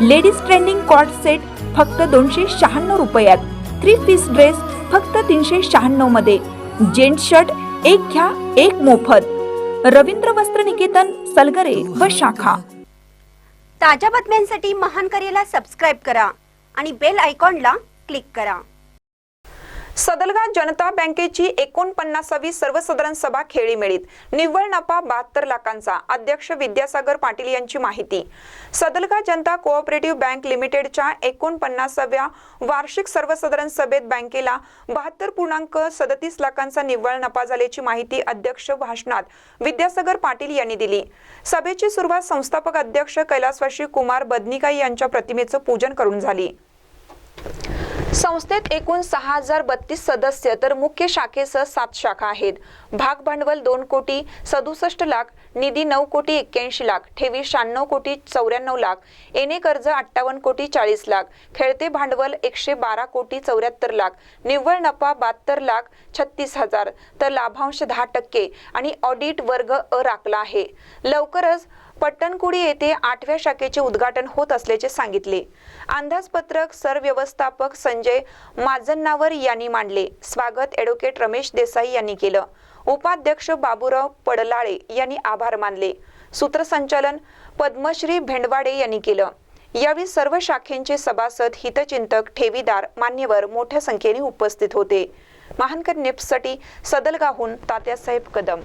Ladies trending cot set फक्त दोनशे शहाण्णव रुपयात. थ्री पीस ड्रेस फक्त तीनशे शहाण्णवमध्ये. जेंट्स शर्ट एक घ्या एक मोफत. रवींद्र वस्त्र निकेतन सलगरे व शाखा. ताज्या बातम्यांसाठी महान करेला सबस्क्राईब करा आणि बेल आयकॉनला क्लिक करा. सदलगा जनता बँकेची एकोणपन्नासावी सर्वसाधारण सभा खेळीमेळीत निव्वळ नफा बहात्तर लाखांचा अध्यक्ष विद्यासागर पाटील यांची माहिती. सदलगा जनता कोऑपरेटिव्ह बँक लिमिटेडच्या एकोणपन्नासाव्या वार्षिक सर्वसाधारण सभेत बँकेला बहात्तर पूर्णांक सदतीस लाखांचा निव्वळ नफा झाल्याची माहिती अध्यक्ष भाषणात विद्यासागर पाटील यांनी दिली. सभेची सुरुवात संस्थापक अध्यक्ष कैलासवाशी कुमार बदनिकाई यांच्या प्रतिमेचं पूजन करून झाली. संस्थेत एकूण सहा हजार बत्तीस सदस्य तर मुख्य शाखेसह सात शाखा आहेत. भाग भांडवल दोन कोटी सदुसष्ट लाख निधी नऊ कोटी एक्क्याऐंशी लाख ठेवी शहाण्णव कोटी चौऱ्याण्णव लाख एने कर्ज अठ्ठावन्न कोटी चाळीस लाख खेळते भांडवल एकशे बारा कोटी चौऱ्याहत्तर लाख निव्वळ नफा बहात्तर लाख छत्तीस हजार तर लाभांश दहा टक्के आणि ऑडिट वर्ग अ राखला आहे. लवकरच पट्टणकुडी येथे आठव्या शाखेचे उद्घाटन होत असल्याचे सांगितले. अंदाजपत्रक सरव्यवस्थापक संजय माजन्नावर यांनी मांडले. स्वागत ॲडव्होकेट रमेश देसाई यांनी केलं. उपाध्यक्ष बाबूराव पडलाळे यांनी आभार मानले. सूत्रसंचालन पद्मश्री भेंडवाडे यांनी केलं. यावेळी सर्व शाखेंचे सभासद हितचिंतक ठेवीदार मान्यवर मोठ्या संख्येने उपस्थित होते. महानकर नेप्ससाठी सदलगाहून तात्यासाहेब कदम.